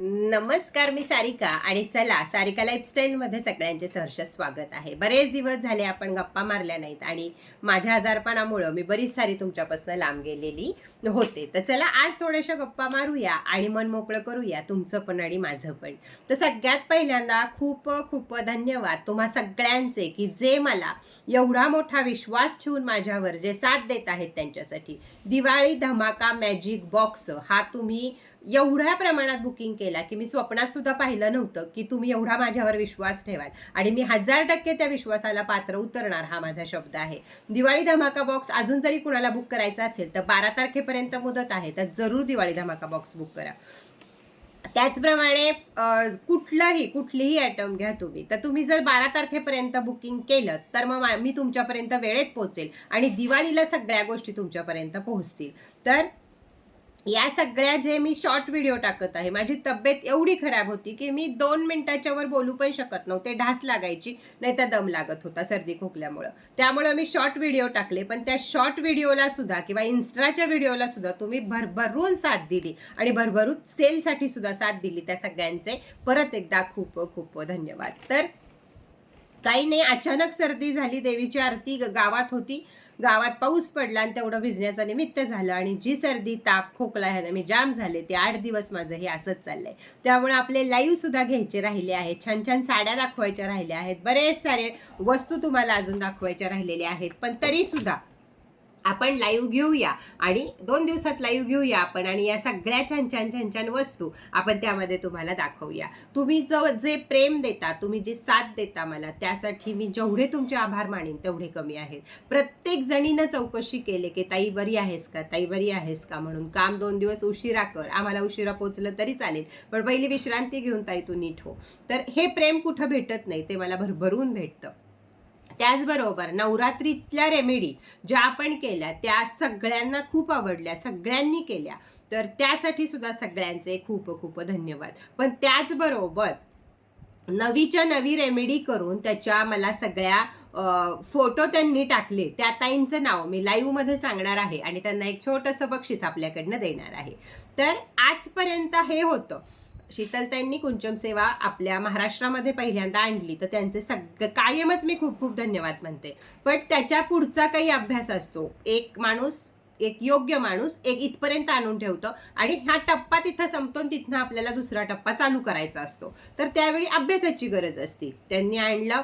नमस्कार मी सारिका आणि चला सारिका लाईफस्टाईलमध्ये सगळ्यांचे सहर्ष स्वागत आहे. बरेच दिवस झाले आपण गप्पा मारल्या नाहीत आणि माझ्या आजारपणामुळं मी बरीच सारी तुमच्यापासून लांब गेलेली होते. तर चला आज थोड्याशा गप्पा मारूया आणि मन मोकळं करूया तुमचं पण आणि माझं पण. तर सगळ्यात पहिल्यांदा खूप खूप धन्यवाद तुम्हा सगळ्यांचे की जे मला एवढा मोठा विश्वास ठेवून माझ्यावर जे साथ देत आहेत त्यांच्यासाठी. दिवाळी धमाका मॅजिक बॉक्स हा तुम्ही एवढ्या प्रमाणात बुकिंग केला की मी स्वप्नात सुद्धा पाहिलं नव्हतं की तुम्ही एवढा माझ्यावर विश्वास ठेवाल. आणि मी हजार टक्के त्या विश्वासाला पात्र उतरणार हा माझा शब्द आहे. दिवाळी धमाका बॉक्स अजून जरी कुणाला बुक करायचा असेल तर बारा तारखेपर्यंत मुदत आहे तर जरूर दिवाळी धमाका बॉक्स बुक करा. त्याचप्रमाणे कुठलंही कुठलाही कुठलीही आयटम घ्या तुम्ही. तर तुम्ही जर बारा तारखेपर्यंत बुकिंग केलं तर मग मा- मी तुमच्यापर्यंत वेळेत पोहोचेल आणि दिवाळीला सगळ्या गोष्टी तुमच्यापर्यंत पोहोचतील. तर या सगळ्या जे मी शॉर्ट व्हिडिओ टाकत आहे माझी तब्येत एवढी खराब होती की मी दोन मिनिटाच्यावर बोलू पण शकत नव्हते. ढास लागायची नाही तर दम लागत होता सर्दी खोकल्यामुळं. त्यामुळं मी शॉर्ट व्हिडिओ टाकले पण त्या शॉर्ट व्हिडिओला सुद्धा किंवा इन्स्टाच्या व्हिडिओला सुद्धा तुम्ही भरभरून साथ दिली आणि भरभरून सेलसाठी सुद्धा साथ दिली. त्या सगळ्यांचे परत एकदा खूप खूप धन्यवाद. तर काही नाही अचानक सर्दी झाली देवीची आरती ग- गावात होती. गावात पाऊस पडला आणि तेवढं भिजण्याचं निमित्त झालं आणि जी सर्दी ताप खोकला ह्यानं मी जाम झाले ते आठ दिवस माझं हे असंच चाललंय. त्यामुळे आपले लाईव्ह सुद्धा घ्यायचे राहिले आहेत छान छान साड्या दाखवायच्या राहिल्या आहेत बरेच सारे वस्तू तुम्हाला अजून दाखवायच्या राहिलेल्या आहेत पण तरी सुद्धा आपण लाईव्ह घेऊया. आणि दोन दिवसात लाईव्ह घेऊया आपण आणि या सगळ्या छान छान छान छान वस्तू आपण त्यामध्ये तुम्हाला दाखवूया. तुम्ही जो जे प्रेम देता तुम्ही जी साथ देता मला त्यासाठी मी जेवढे तुमचे आभार मानेन तेवढे कमी आहेत. प्रत्येक जणीनं चौकशी केली की ताई बरी आहेस का? ताई बरी आहेस का? म्हणून काम दोन दिवस उशिरा कर. आम्हाला उशिरा पोचलं तरी चालेल पण पहिली विश्रांती घेऊन ताई तू नीट हो. तर हे प्रेम कुठं भेटत नाही ते मला भरभरून भेटतं. त्याचबरोबर नवरात्रीतल्या रेमेडी ज्या आपण केल्या त्या सगळ्यांना खूप आवडल्या सगळ्यांनी केल्या तर त्यासाठी सुद्धा सगळ्यांचे खूप खूप धन्यवाद. पण त्याचबरोबर नवीच्या नवी रेमेडी करून त्याच्या मला सगळ्या फोटो त्यांनी टाकले त्या ताईंचं नाव मी लाईव्हमध्ये सांगणार आहे आणि त्यांना एक छोटंसं बक्षीस आपल्याकडनं देणार आहे. तर आजपर्यंत हे होतं. शीतलताईंनी कुंचम सेवा आपल्या महाराष्ट्रामध्ये पहिल्यांदा आणली. तर त्यांचे सगळं कायमच मी खूप खूप धन्यवाद म्हणते. पण त्याच्या पुढचा काही अभ्यास असतो. एक माणूस एक योग्य माणूस एक इथपर्यंत आणून ठेवतं आणि हा टप्पा तिथं संपतो आणि तिथनं आपल्याला दुसरा टप्पा चालू करायचा असतो. तर त्यावेळी अभ्यासाची गरज असते. त्यांनी आणलं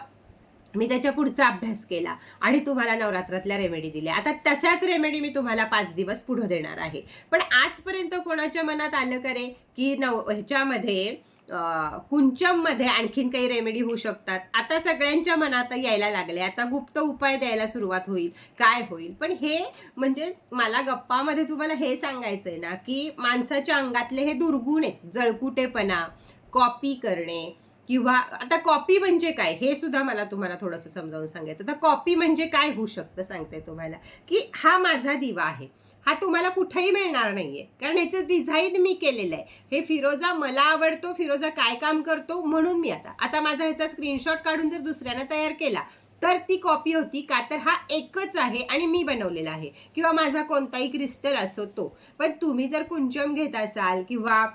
मी त्याच्या पुढचा अभ्यास केला आणि तुम्हाला नवरात्रातल्या रेमेडी दिल्या. आता तशाच रेमेडी मी तुम्हाला पाच दिवस पुढं देणार आहे. पण आजपर्यंत कोणाच्या मनात आलं करे की नव ह्याच्यामध्ये कुंचममध्ये आणखीन काही रेमेडी होऊ शकतात? आता सगळ्यांच्या मनात यायला लागले. आता गुप्त उपाय द्यायला सुरुवात होईल. काय होईल? पण हे म्हणजे मला गप्पामध्ये तुम्हाला हे सांगायचं आहे ना की माणसाच्या अंगातले हे दुर्गुण आहेत. जळकुटेपणा कॉपी करणे किंवा आता कॉपी म्हणजे काय? हे सुद्धा मला तुम्हाला थोडंसं समजावून सांगायचं. तर कॉपी म्हणजे काय होऊ शकतं सांगते तुम्हाला. की हा माझा दिवा आहे. हा तुम्हाला कुठेही मिळणार नाहीये. कारण ह्याचं डिझाईन मी केलेलं आहे. हे फिरोजा मला आवडतो फिरोजा काय काम करतो म्हणून मी आता आता माझा ह्याचा स्क्रीनशॉट काढून जर दुसऱ्यानं तयार केला तर ती कॉपी होती. का तर हा एकच आहे आणि मी बनवलेला आहे. किंवा माझा कोणताही क्रिस्टल असो तो. पण तुम्ही जर कुंचम घेत असाल किंवा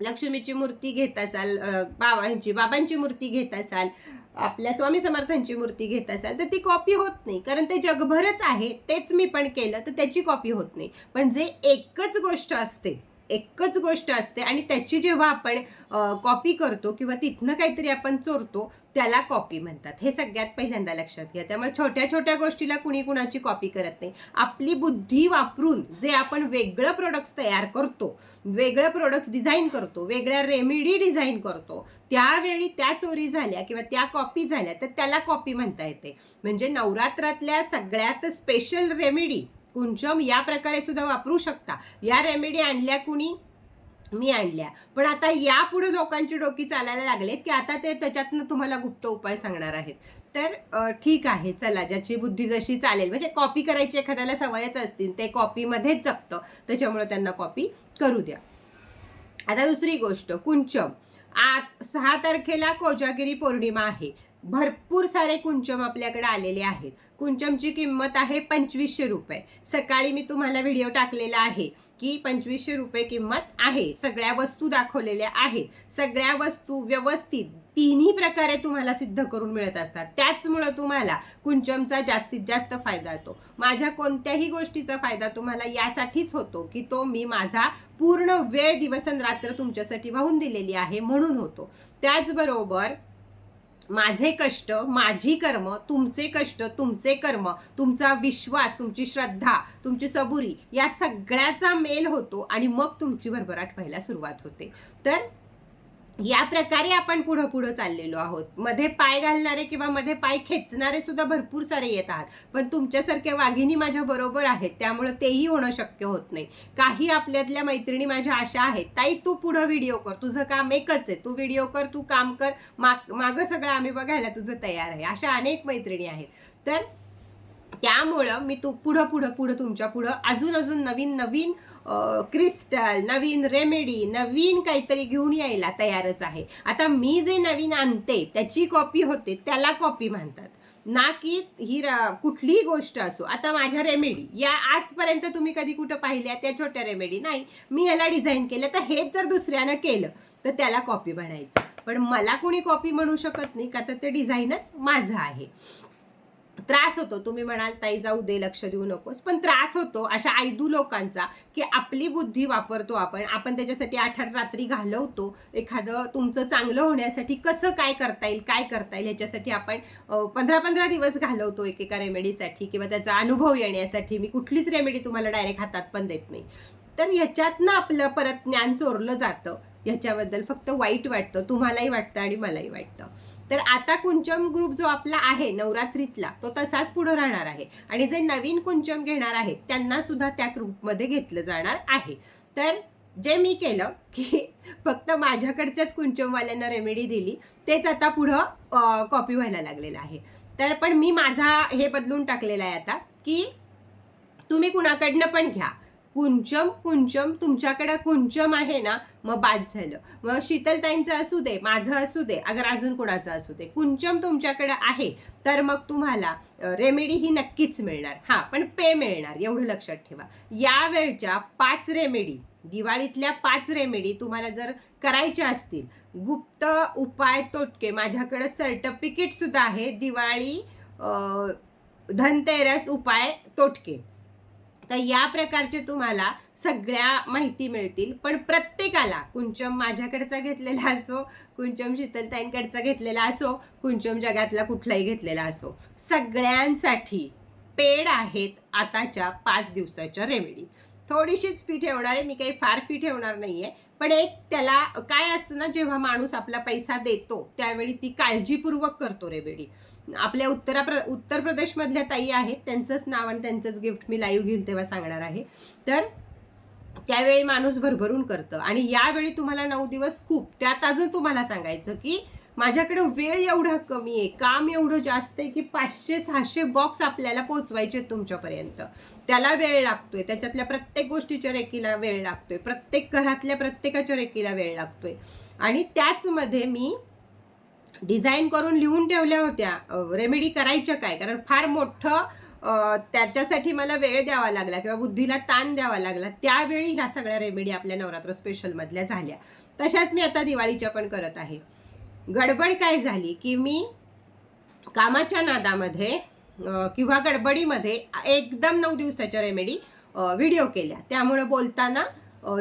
लक्ष्मीची मूर्ती घेत असाल बाबांची बाबांची मूर्ती घेत असाल आपल्या स्वामी समर्थांची मूर्ती घेत असाल तर ती कॉपी होत नाही. कारण ते जगभरच आहे तेच मी पण केलं तर त्याची कॉपी होत नाही. पण जे एकच गोष्ट असते एकच गोष्ट असते आणि त्याची जेव्हा आपण कॉपी करतो किंवा तिथनं काहीतरी आपण चोरतो त्याला कॉपी म्हणतात. हे सगळ्यात पहिल्यांदा लक्षात घ्या. त्यामुळे छोट्या छोट्या गोष्टीला कुणी कुणाची कॉपी करत नाही. आपली बुद्धी वापरून जे आपण वेगळं प्रोडक्ट्स तयार करतो वेगळं प्रोडक्ट्स डिझाईन करतो वेगळ्या रेमेडी डिझाईन करतो त्यावेळी त्या चोरी झाल्या किंवा त्या कॉपी झाल्या तर त्याला कॉपी म्हणता येते. म्हणजे नवरात्रातल्या सगळ्यात स्पेशल रेमेडी कुंचम या प्रकारे सुद्धा वापरू शकता. या रेमेडी आणल्या कुणी? मी आणल्या. पण आता यापुढे लोकांची डोकी चालायला लागलेत की आता ते त्याच्यातनं तुम्हाला गुप्त उपाय सांगणार आहेत. तर ठीक आहे चला ज्याची बुद्धी जशी चालेल म्हणजे कॉपी करायची एखाद्याला सवयच असतील ते कॉपीमध्येच जगतं त्याच्यामुळे त्यांना कॉपी करू द्या. आता दुसरी गोष्ट कुंचम. आत सहा तारखेला कोजागिरी पौर्णिमा आहे. भरपूर सारे कुंचम आपल्याकडे आलेले आहेत. कुंचमची किंमत आहे पंचवीसशे रुपये. सकाळी मी तुम्हाला व्हिडिओ टाकलेला आहे की पंचवीसशे रुपये किंमत आहे. सगळ्या वस्तू दाखवलेल्या आहेत. सगळ्या वस्तू व्यवस्थित तिन्ही प्रकारे तुम्हाला सिद्ध करून मिळत असतात. त्याचमुळं तुम्हाला कुंचमचा जास्तीत जास्त फायदा होतो. माझ्या कोणत्याही गोष्टीचा फायदा तुम्हाला यासाठीच होतो की तो मी माझा पूर्ण वेळ दिवस रात्र तुमच्यासाठी वाहून दिलेली आहे म्हणून होतो. त्याचबरोबर माझे कष्ट माझी कर्म तुमचे कष्ट तुमचे कर्म तुमचा विश्वास तुमची श्रद्धा तुमची सबुरी या सगळ्याचा मेल होतो आणि मग तुमची भरभराट व्हायला सुरुवात होते. तर या प्रकारे आपण पुढं पुढं चाललेलो आहोत. मध्ये पाय घालणारे किंवा मध्ये पाय खेचणारे सुद्धा भरपूर सारे येत आहात. पण तुमच्यासारख्या वाघिणी माझ्या बरोबर आहेत त्यामुळं तेही होणं शक्य होत नाही. काही आपल्यातल्या मैत्रिणी माझ्या अशा आहेत ताई तू पुढं व्हिडिओ कर. तुझं काम एकच आहे. तू व्हिडिओ कर तू काम कर. माग मागं सगळं आम्ही बघायला तुझं तयार आहे. अशा अनेक मैत्रिणी आहेत. तर त्यामुळं मी तू पुढं पुढं पुढं तुमच्या पुढं अजून अजून नवीन नवीन क्रिस्टल नवीन रेमेडी नवीन काहीतरी घेऊन यायला तयारच आहे. आता मी जे नवीन आणते त्याची कॉपी होते त्याला कॉपी म्हणतात. ना की ही र- कुठलीही गोष्ट असो आता माझ्या रेमेडी या आजपर्यंत तुम्ही कधी कुठं पाहिल्या त्या छोट्या रेमेडी नाही. मी याला डिझाईन केलं तर हेच जर दुसऱ्यानं केलं तर त्याला कॉपी बनायचं पण मला कोणी कॉपी म्हणू शकत नाही का तर ते डिझाईनच माझं आहे. त्रास होतो. तुम्ही म्हणाल ताई जाऊ दे लक्ष देऊ नकोस. पण त्रास होतो अशा आयदू लोकांचा की आपली बुद्धी वापरतो आपण. आपण त्याच्यासाठी आठ आठ रात्री घालवतो. एखादं तुमचं चांगलं होण्यासाठी कसं काय करता येईल काय करता येईल ह्याच्यासाठी आपण पंधरा पंधरा दिवस घालवतो एकेका रेमेडीसाठी किंवा त्याचा अनुभव येण्यासाठी. मी कुठलीच रेमेडी तुम्हाला डायरेक्ट हातात पण देत नाही. तर ह्याच्यातनं आपलं परत ज्ञान चोरलं जातं. ह्याच्याबद्दल फक्त वाईट वाटतं तुम्हालाही वाटतं आणि मलाही वाटतं. तर आता कुंचम ग्रुप जो आपला आहे नवरात्रीतला तो तसाच पुढे राहणार आहे. आणि जे नवीन कुंचम घेणार आहेत त्यांना सुद्धा त्या ग्रुपमध्ये घेतलं जाणार आहे. तर जे मी केलं की फक्त माझ्याकडच्याच कुंचमवाल्यांना रेमेडी दिली तेच आता पुढं कॉपी व्हायला लागलेलं आहे. तर पण मी माझा हे बदलून टाकलेला आहे आता की तुम्ही कुणाकडनं पण घ्या. कुंचम कुंचम तुमच्याकडं कुंचम आहे ना मग बाद झालं. मग शीतलताईंचं असू दे माझं असू दे अगर अजून कोणाचं असू दे कुंचम तुमच्याकडे आहे तर मग तुम्हाला रेमेडी ही नक्कीच मिळणार. हां पण पे मिळणार एवढं लक्षात ठेवा. या वेळच्या पाच रेमेडी दिवाळीतल्या पाच रेमेडी तुम्हाला जर करायच्या असतील गुप्त उपाय तोटके माझ्याकडं सर्टिफिकेटसुद्धा आहे दिवाळी धनतेरस उपाय तोटके. तर या प्रकारचे तुम्हाला सगळ्या माहिती मिळतील. पण प्रत्येकाला कुंचम माझ्याकडचा घेतलेला असो कुंचम शीतलताईंकडचा घेतलेला असो कुंचम जगातला कुठलाही घेतलेला असो सगळ्यांसाठी पेड आहेत आताच्या पाच दिवसाच्या रेमेडी. थोडीशीच फी ठेवणार आहे. मी काही फार फी ठेवणार नाहीये. पण एक त्याला काय असतं ना जेव्हा माणूस आपला पैसा देतो त्यावेळी ती काळजीपूर्वक करतो रेमेडी आपल्या उत्तरा प्र उत्तर प्रदेशमधल्या ताई आहेत. त्यांचंच नाव आणि त्यांचंच गिफ्ट मी लाईव्ह घेईल तेव्हा सांगणार आहे. तर त्यावेळी माणूस भरभरून करतं. आणि यावेळी तुम्हाला नऊ दिवस खूप त्यात अजून तुम्हाला सांगायचं की माझ्याकडे वेळ एवढा कमी आहे काम एवढं जास्त आहे की पाचशे सहाशे बॉक्स आपल्याला पोचवायचे आहेत तुमच्यापर्यंत. त्याला वेळ लागतोय त्याच्यातल्या प्रत्येक गोष्टीच्या रेकीला वेळ लागतोय प्रत्येक घरातल्या प्रत्येकाच्या रेकीला वेळ लागतोय. आणि त्याचमध्ये मी डिझाईन करून लिहून ठेवल्या होत्या रेमेडी करायच्या काय? कारण फार मोठं त्याच्यासाठी मला वेळ द्यावा लागला किंवा बुद्धीला ताण द्यावा लागला त्यावेळी ह्या सगळ्या रेमेडी आपल्या नवरात्र स्पेशलमधल्या झाल्या. तशाच मी आता दिवाळीच्या पण करत आहे. गडबड काय झाली की मी कामाच्या नादामध्ये किंवा गडबडीमध्ये एकदम नऊ दिवसाच्या रेमेडी व्हिडिओ केल्या. त्यामुळं बोलताना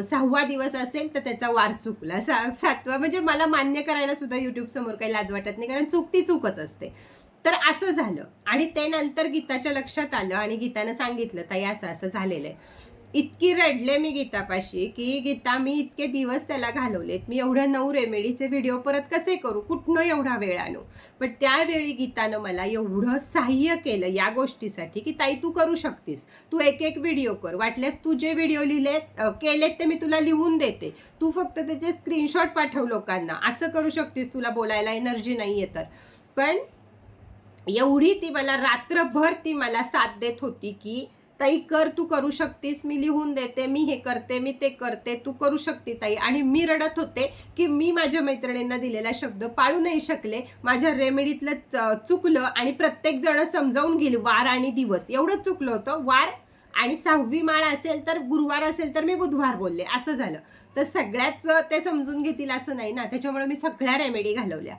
सहावा दिवस असेल तर त्याचा वार चुकला. सा सातवा म्हणजे मला मान्य करायला सुद्धा यूट्यूबसमोर काही लाज वाटत नाही कारण चूक ती चूकच असते. तर असं झालं. आणि ते नंतर गीताच्या लक्षात आलं आणि गीतानं सांगितलं ताई असं असं झालेलं आहे. इतकी रडले मी गीतापाशी की गीता मी इतके दिवस त्याला घालवलेत. मी एवढं नऊ रेमेडीचे व्हिडिओ परत कसे करू? कुठनं एवढा वेळ आणू? पण त्यावेळी गीतानं मला एवढं सहाय्य केलं या गोष्टीसाठी की ताई तू करू शकतीस. तू एक एक व्हिडिओ कर. वाटल्यास तू जे व्हिडिओ लिहिलेत केलेत ते मी तुला लिहून देते. तू फक्त त्याचे स्क्रीनशॉट पाठव लोकांना. असं करू शकतीस तुला बोलायला एनर्जी नाही आहे तर. पण एवढी ती मला रात्रभर ती मला साथ देत होती की ताई कर तू करू शकतीस मी लिहून देते मी हे करते मी ते करते तू करू शकते ताई. आणि मी रडत होते की मी माझ्या मैत्रिणींना दिलेला शब्द पाळू नाही शकले. माझ्या रेमेडीतलं च- चुकलं आणि प्रत्येक जण समजावून गेली वार आणि दिवस. एवढंच चुकलं होतं. वार आणि सहावी माळ असेल तर गुरुवार असेल तर मी बुधवार बोलले. असं झालं. तर सगळ्याच ते समजून घेतील असं नाही ना. त्याच्यामुळे मी सगळ्या रेमेडी घालवल्या.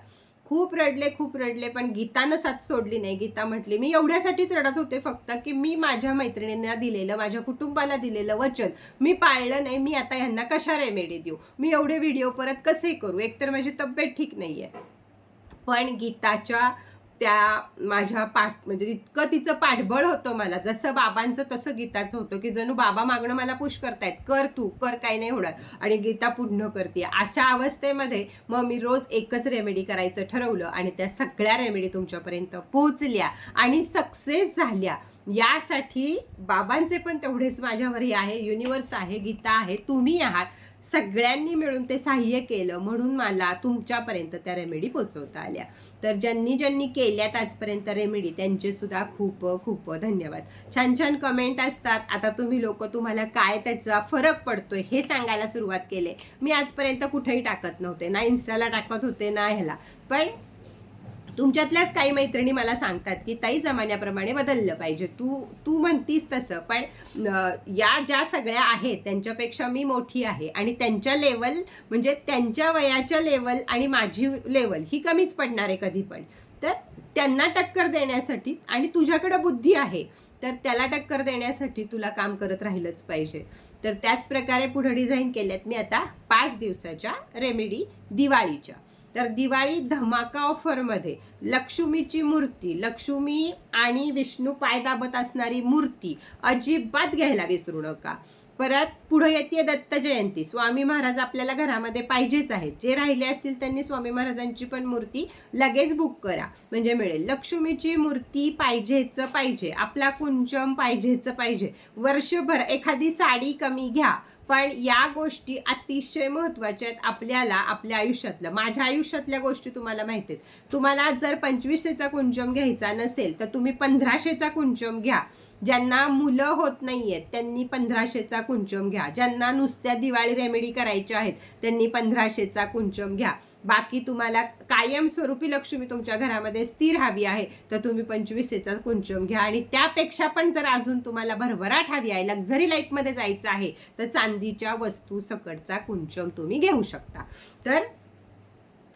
खूप रडले खूप रडले पण गीतानं साथ सोडली नाही. गीता म्हटली मी एवढ्यासाठीच रडत होते फक्त की मी माझ्या मैत्रिणींना दिलेलं माझ्या कुटुंबाला दिलेलं वचन. मी पाळलं नाही मी आता यांना कशा रेमेडी देऊ? मी एवढे व्हिडिओ परत कसे करू? एकतर माझी तब्येत ठीक नाही आहे पण गीताच्या त्या माझ्या पाठ म्हणजे इतकं तिचं पाठबळ होतं मला. जसं बाबांचं तसं गीताचं होतं की जणू बाबा मागणं मला पुश करतायत. कर तू कर काही नाही होणार. आणि गीता पूर्ण करते. अशा अवस्थेमध्ये मग मी रोज एकच रेमेडी करायचं ठरवलं आणि त्या सगळ्या रेमेडी तुमच्यापर्यंत पोहोचल्या आणि सक्सेस झाल्या. यासाठी बाबांचे पण तेवढेच माझ्यावर हे आहे. युनिवर्स आहे गीता आहे तुम्ही आहात. सगळ्यांनी मिळून ते सहाय्य केलं म्हणून मला तुमच्यापर्यंत त्या रेमेडी पोचवता आल्या. तर ज्यांनी ज्यांनी केल्यात आजपर्यंत रेमेडी त्यांचे सुद्धा खूप खूप धन्यवाद. छान छान कमेंट असतात. आता तुम्ही लोक तुम्हाला काय त्याचा फरक पडतोय हे सांगायला सुरुवात केले. मी आजपर्यंत कुठेही टाकत नव्हते. ना इन्स्टाला टाकत होते ना ह्याला. पण तुमच्यातल्याच काही मैत्रिणी मला सांगतात की ताई जमान्याप्रमाणे बदललं पाहिजे. तू तू म्हणतीस तसं पण या ज्या सगळ्या आहेत त्यांच्यापेक्षा मी मोठी आहे आणि त्यांच्या लेवल म्हणजे त्यांच्या वयाच्या लेवल आणि माझी लेवल ही कमीच पडणार आहे कधी पण. तर त्यांना टक्कर देण्यासाठी आणि तुझ्याकडं बुद्धी आहे तर त्याला टक्कर देण्यासाठी तुला काम करत राहिलंच पाहिजे. तर त्याच प्रकारे पुढे डिझाईन केल्यात मी आता पाच दिवसाच्या रेमेडी दिवाळीच्या. तर दिवाळी धमाका ऑफरमध्ये. लक्ष्मीची मूर्ती लक्ष्मी आणि विष्णू पाय दाबत असणारी मूर्ती अजिबात घ्यायला विसरू नका. परत पुढे येते दत्त जयंती. स्वामी महाराज आपल्याला घरामध्ये पाहिजेच आहेत. जे राहिले असतील त्यांनी स्वामी महाराजांची पण मूर्ती लगेच बुक करा. म्हणजे मिळेल. लक्ष्मीची मूर्ती पाहिजेच पाहिजे. आपला कुंचम पाहिजेच पाहिजे. वर्षभर एखादी साडी कमी घ्या. पण या गोष्टी अतिशय महत्त्वाच्या आहेत आपल्याला आपल्या आयुष्यातलं. माझ्या आयुष्यातल्या गोष्टी तुम्हाला माहिती आहेत. तुम्हाला जर पंचवीसशेचा कुंचम घ्यायचा नसेल तर तुम्ही पंधराशेचा कुंचम घ्या. ज्यांना मुलं होत नाही आहेत त्यांनी पंधराशेचा कुंचम घ्या. ज्यांना नुसत्या दिवाळी रेमेडी करायच्या आहेत त्यांनी पंधराशेचा कुंचम घ्या. बाकी तुम्हाला कायमस्वरूपी लक्ष्मी तुमच्या घरामध्ये स्थिर हवी आहे तर तुम्ही पंचवीसशेचा कुंचम घ्या. आणि त्यापेक्षा पण जर अजून तुम्हाला भरभराट हवी आहे लक्झरी लाईफमध्ये जायचं आहे तर चांदीच्या वस्तू सकटचा कुंचम तुम्ही घेऊ शकता. तर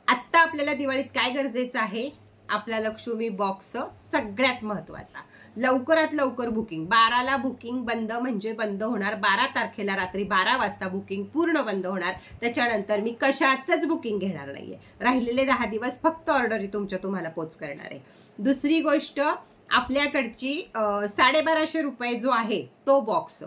आत्ता आपल्याला दिवाळीत काय गरजेचं आहे? आपला लक्ष्मी बॉक्स सगळ्यात महत्त्वाचा. लवकरात लवकर बुकिंग बाराला बुकिंग बंद म्हणजे बंद होणार. बारा तारखेला रात्री बारा वाजता बुकिंग पूर्ण बंद होणार. त्याच्यानंतर मी कशाचंच बुकिंग घेणार नाहीये. राहिलेले दहा दिवस फक्त ऑर्डरी तुमच्या तुम्हाला पोच करणार आहे. दुसरी गोष्ट आपल्याकडची साडेबाराशे रुपये जो आहे तो बॉक्स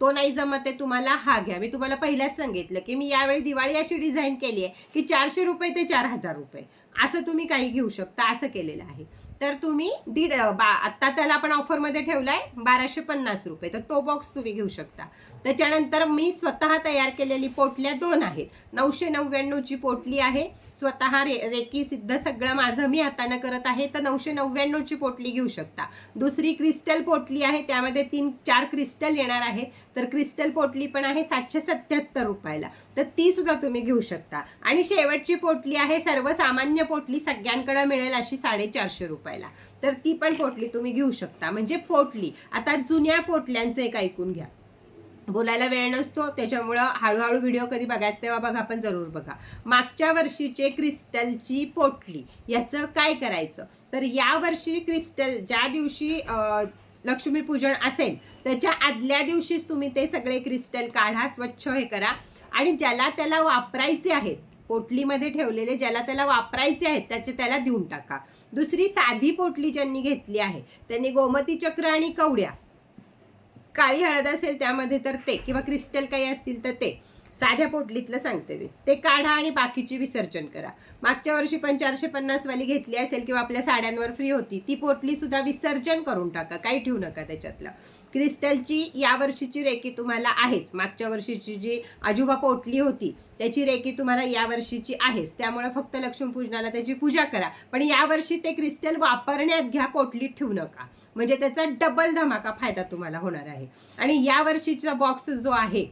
तो नाही जमत आहे तुम्हाला हा घ्या. मी तुम्हाला पहिल्याच सांगितलं की मी यावेळी दिवाळी अशी डिझाईन केली आहे की चारशे रुपये ते चार हजार रुपये. असं तुम्ही काही घेऊ शकता असं केलेलं आहे. तर तुम्ही दीड बा आत्ता त्याला आपण ऑफरमध्ये ठेवलाय बाराशे पन्नास रुपये. तर तो बॉक्स तुम्ही घेऊ शकता. त्याच्यानंतर मी स्वतः तयार केलेली पोटल्या दोन आहेत. नऊशे नव्याण्णवची पोटली आहे. स्वतः रे रेकी सिद्ध सगळं माझं मी हातानं करत आहे तर नऊशे नव्याण्णवची पोटली घेऊ शकता. दुसरी क्रिस्टल पोटली आहे त्यामध्ये तीन चार क्रिस्टल येणार आहे तर क्रिस्टल पोटली पण आहे सातशे सत्याहत्तर रुपयाला. तर ती सुद्धा तुम्ही घेऊ शकता. आणि शेवटची पोटली आहे सर्वसामान्य पोटली सगळ्यांकडे मिळेल अशी साडेचारशे रुपयाला. तर ती पण पोटली तुम्ही घेऊ शकता. म्हणजे पोटली. आता जुन्या पोटल्यांचं एक ऐकून घ्या. बोलायला वेळ नसतो त्याच्यामुळं हळूहळू व्हिडिओ कधी बघायचं तेव्हा बघा पण जरूर बघा. मागच्या वर्षीचे क्रिस्टलची पोटली याचं काय करायचं? तर या वर्षी क्रिस्टल ज्या दिवशी लक्ष्मीपूजन असेल त्याच्या आदल्या दिवशीच तुम्ही ते सगळे क्रिस्टल काढा स्वच्छ हे करा. आणि ज्याला त्याला वापरायचे आहेत पोटलीमध्ये ठेवलेले ज्याला त्याला वापरायचे आहेत त्याचे त्याला देऊन टाका. दुसरी साधी पोटली ज्यांनी घेतली आहे त्यांनी गोमती चक्र आणि कवड्या. काळी हळद असेल त्यामध्ये तर ते किंवा क्रिस्टल काही असतील तर ते. साध्या पोटलीतलं सांगते मी. ते काढा आणि बाकीची विसर्जन करा. मागच्या वर्षी पण चारशे पन्नास वाली घेतली असेल किंवा आपल्या साड्यांवर फ्री होती ती पोटली सुद्धा विसर्जन करून टाका. काही ठेवू नका त्याच्यातलं. क्रिस्टलची या वर्षीची रेकी तुम्हाला आहेच. मागच्या वर्षीची जी आजोबा पोटली होती त्याची रेकी तुम्हाला या वर्षीची आहेच. त्यामुळे फक्त लक्ष्मीपूजनाला त्याची पूजा करा. पण या वर्षी ते क्रिस्टल वापरण्यात घ्या पोटलीत ठेवू नका. म्हणजे त्याचा डबल धमाका फायदा तुम्हाला होणार आहे. आणि या वर्षीचा बॉक्स जो आहे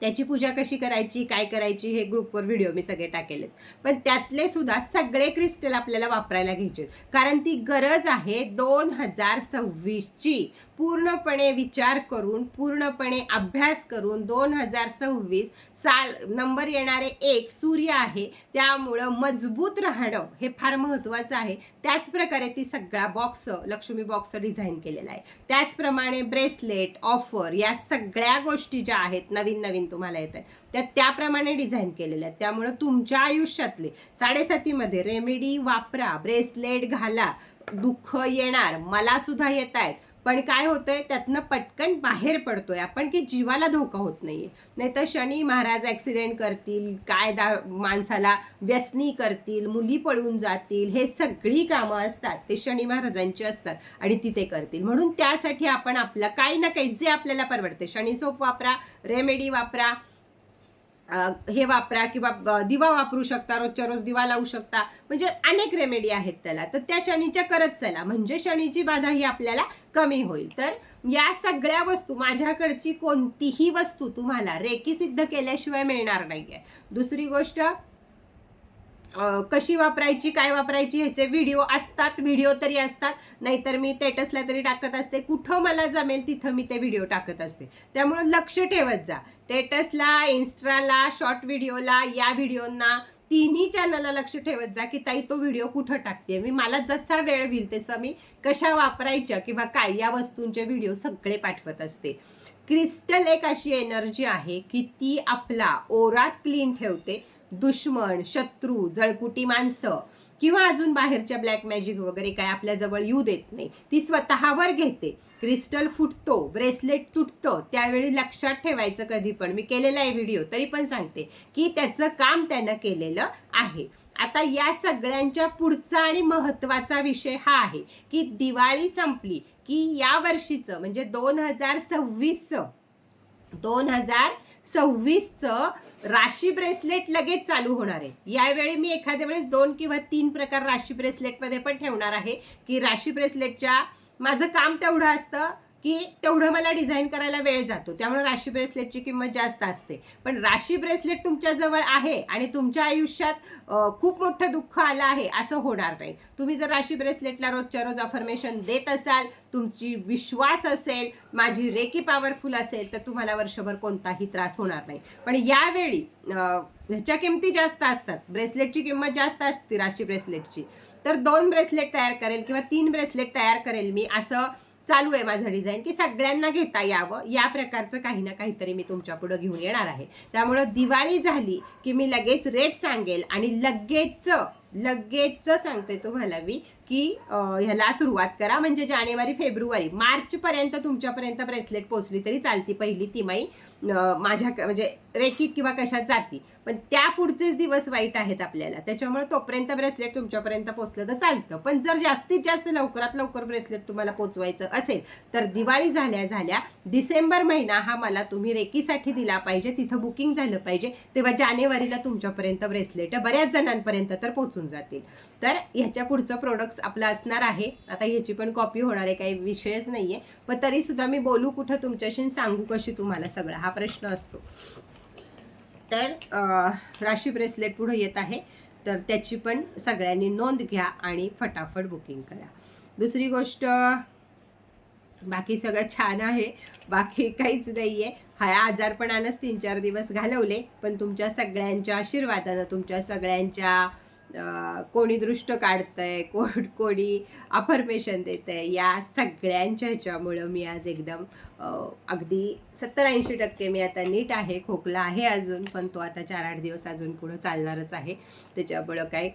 त्याची पूजा कशी करायची काय करायची हे ग्रुपवर व्हिडिओ मी सगळे टाकेलेच. पण त्यातले सुद्धा सगळे क्रिस्टल आपल्याला वापरायला घ्यायचे. कारण ती गरज आहे दोन हजार सव्वीसची. पूर्णपणे विचार करून पूर्णपणे अभ्यास करून दोन हजार सव्वीस साल नंबर येणारे एक सूर्य आहे त्यामुळं मजबूत राहणं हे फार महत्त्वाचं आहे. त्याचप्रकारे ती सगळा बॉक्स लक्ष्मी बॉक्स डिझाईन केलेला आहे. त्याचप्रमाणे ब्रेसलेट ऑफर या सगळ्या गोष्टी ज्या आहेत नवीन नवीन तुम्हाला येत आहेत त्या त्याप्रमाणे डिझाईन केलेल्या आहेत. त्यामुळं तुमच्या आयुष्यातले साडेसातीमध्ये रेमेडी वापरा ब्रेसलेट घाला दुःख येणार मला सुद्धा येत आहेत. पण काय होतंय त्यातनं पटकन बाहेर पडतोय आपण की जीवाला धोका होत नाहीये. नाही तर शनी महाराज ऍक्सिडेंट करतील काय दा माणसाला व्यसनी करतील मुली पळून जातील हे सगळी कामं असतात ते शनी महाराजांची असतात आणि तिथे करतील. म्हणून त्यासाठी आपण आपलं काही ना काही जे आपल्याला परवडते शनी सोप वापरा रेमेडी वापरा हे वापरा किंवा दिवा वापरू शकता रोजच्या रोज दिवा लावू शकता. म्हणजे अनेक रेमेडी आहेत त्याला. तर त्या शनीच्या करत चला. म्हणजे शनीची बाधा ही आपल्याला कमी होईल. तर या सगळ्या वस्तू माझ्याकडची कोणतीही वस्तू तुम्हाला रेकी सिद्ध केल्याशिवाय मिळणार नाही आहे दुसरी गोष्ट कशी वापरायची काय वापरायची ह्याचे व्हिडिओ असतात व्हिडिओ तरी असतात. नाहीतर मी टेटसला तरी टाकत असते. कुठं मला जमेल तिथं मी ते व्हिडिओ टाकत असते. त्यामुळं लक्ष ठेवत जा. टेटसला इन्स्टाला शॉर्ट व्हिडिओला या व्हिडिओना तिन्ही चॅनलला लक्ष ठेवत जा की ताई तो व्हिडिओ कुठं टाकते मी मला जसा वेळ होईल तसं मी कशा वापरायच्या किंवा काय या वस्तूंचे व्हिडिओ सगळे पाठवत असते. क्रिस्टल एक अशी एनर्जी आहे की ती आपला ओरात क्लीन ठेवते. दुश्मन शत्रू जळकुटी माणसं किंवा अजून बाहेरच्या ब्लॅक मॅजिक वगैरे काय आपल्या जवळ येऊ देत नाही. ती स्वतःवर घेते. क्रिस्टल फुटतो ब्रेसलेट तुटतो. त्यावेळी लक्षात ठेवायचं कधी पण. मी केलेला आहे व्हिडिओ तरी पण सांगते की त्याचं काम त्यानं केलेलं आहे. आता या सगळ्यांच्या पुढचा आणि महत्त्वाचा विषय हा आहे की दिवाळी संपली की या वर्षीचं म्हणजे दोन हजार सव्वीसचं दोन हजार सव्वीसचं राशी ब्रेसलेट लगेच चालू होणार आहे. यावेळी मी एखाद्या वेळेस दोन किंवा तीन प्रकार राशी ब्रेसलेटमध्ये पण ठेवणार आहे की राशी ब्रेसलेटच्या माझं काम तेवढं असतं की तेवढं मला डिझाईन करायला वेळ जातो. त्यामुळे राशी ब्रेसलेटची किंमत जास्त असते. पण राशी ब्रेसलेट तुमच्याजवळ आहे आणि तुमच्या आयुष्यात खूप मोठं दुःख आलं आहे असं होणार नाही. तुम्ही जर राशी ब्रेसलेटला रोजच्या रोज अफर्मेशन देत असाल तुमची विश्वास असेल माझी रेकी पॉवरफुल असेल तर तुम्हाला वर्षभर कोणताही त्रास होणार नाही. पण यावेळी ह्याच्या किमती जास्त असतात. ब्रेसलेटची किंमत जास्त असते राशी ब्रेसलेटची. तर दोन ब्रेसलेट तयार करेल किंवा तीन ब्रेसलेट तयार करेल मी असं चालू आहे माझं डिझाईन की सगळ्यांना घेता यावं. या प्रकारचं काही ना काहीतरी मी तुमच्या पुढं घेऊन येणार आहे. त्यामुळं दिवाळी झाली की मी लगेच रेट सांगेल आणि लगेचचं लगेचचं सांगते तुम्हाला मी की ह्याला सुरुवात करा. म्हणजे जानेवारी फेब्रुवारी मार्चपर्यंत तुमच्यापर्यंत ब्रेसलेट पोचली तरी चालती. पहिली तिमाही माझ्या म्हणजे रेकीत किंवा कशात जाती. पण त्या पुढचेच दिवस वाईट आहेत आपल्याला. त्याच्यामुळे तोपर्यंत ब्रेसलेट तुमच्यापर्यंत पोचलं तर चालतं. पण जर जास्तीत जास्त लवकरात लवकर ब्रेसलेट तुम्हाला पोचवायचं असेल तर दिवाळी झाल्या झाल्या डिसेंबर महिना हा मला तुम्ही रेकीसाठी दिला पाहिजे. तिथं बुकिंग झालं पाहिजे. तेव्हा जानेवारीला तुमच्यापर्यंत ब्रेसलेट बऱ्याच जणांपर्यंत तर पोचून जातील. तर ह्याच्या पुढचं प्रोडक्ट्स आपलं असणार आहे. आता ह्याची पण कॉपी होणार आहे. काही विषयच नाहीये. पण तरीसुद्धा मी बोलू कुठं तुमच्याशी सांगू कशी तुम्हाला सगळं. हा प्रश्न असतो. तर राशी ब्रेसलेट पुढे येत आहे. तर त्याची पण सगळ्यांनी नोंद घ्या आणि फटाफट बुकिंग करा. दुसरी गोष्ट बाकी सगळं छान आहे. बाकी काहीच नाही आहे हा आजारपणानंच तीन चार दिवस घालवले पण तुमच्या सगळ्यांच्या आशीर्वादानं तुमच्या सगळ्यांच्या कोणी दृष्ट काढतंय कोण कोणी अफर्मेशन आहे या सगळ्यांच्या ह्याच्यामुळं मी आज एकदम अगदी सत्तर ऐंशी टक्के मी आता नीट आहे खोकला आहे अजून पण तो आता चार आठ दिवस अजून पुढं चालणारच आहे. त्याच्यामुळं काय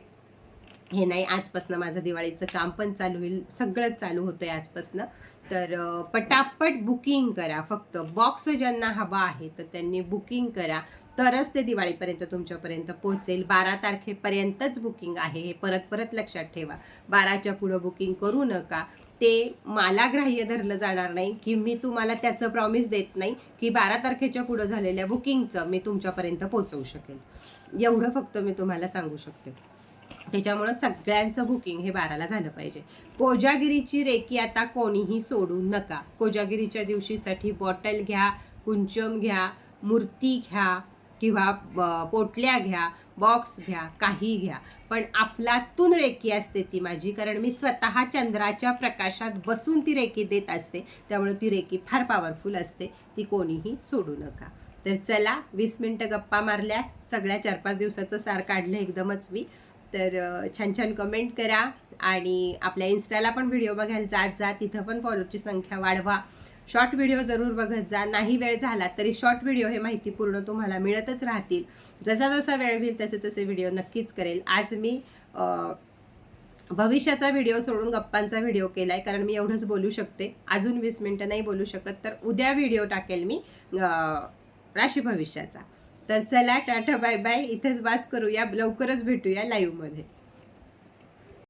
हे नाही आजपासनं माझं दिवाळीचं काम पण चालू होईल सगळंच चालू होतं आहे आजपासनं. तर पटापट बुकिंग करा फक्त बॉक्स ज्यांना हवा आहे तर त्यांनी बुकिंग करा. तरच ते दिवाळीपर्यंत तुमच्यापर्यंत पोहोचेल. बारा तारखेपर्यंतच बुकिंग आहे. हे परत परत लक्षात ठेवा. बाराच्या पुढं बुकिंग करू नका. ते मला ग्राह्य धरलं जाणार नाही की मी तुम्हाला त्याचं प्रॉमिस देत नाही की बारा तारखेच्या पुढं झालेल्या बुकिंगचं मी तुमच्यापर्यंत पोहोचवू शकेल. एवढं फक्त मी तुम्हाला सांगू शकते. त्याच्यामुळं सगळ्यांचं बुकिंग हे बाराला झालं पाहिजे. कोजागिरीची रेकी आता कोणीही सोडू नका. कोजागिरीच्या दिवशीसाठी बॉटल घ्या कुंचम घ्या मूर्ती घ्या किंवा पोटल्या घ्या बॉक्स घ्या काही घ्या. पण अफलातून रेकी असते ती माझी कारण मी स्वतः चंद्राच्या प्रकाशात बसून ती रेकी देत असते. त्यामुळे ती रेकी फार पॉवरफुल असते. ती कोणीही सोडू नका. तर चला वीस मिनटं गप्पा मारल्या सगळ्या चार पाच दिवसाचं सार काढलं एकदमच मी. तर छान छान कमेंट करा आणि आपल्या इन्स्टाला पण व्हिडिओ बघायला जात जा. तिथं पण फॉलोची संख्या वाढवा. शॉर्ट व्हिडिओ जरूर बघत जा. नाही वेळ झाला तरी शॉर्ट व्हिडिओ हे माहिती पूर्ण तुम्हाला मिळतच राहतील. जसा जसा वेळ होईल तसे तसे व्हिडिओ नक्कीच करेल. आज मी भविष्याचा व्हिडिओ सोडून गप्पांचा व्हिडिओ केलाय. कारण मी एवढंच बोलू शकते. अजून वीस मिनटं नाही बोलू शकत तर उद्या व्हिडिओ टाकेल मी राशी भविष्याचा. तर चला टाटा बाय बाय इथेच बास करूया. लवकरच भेटूया लाईव्हमध्ये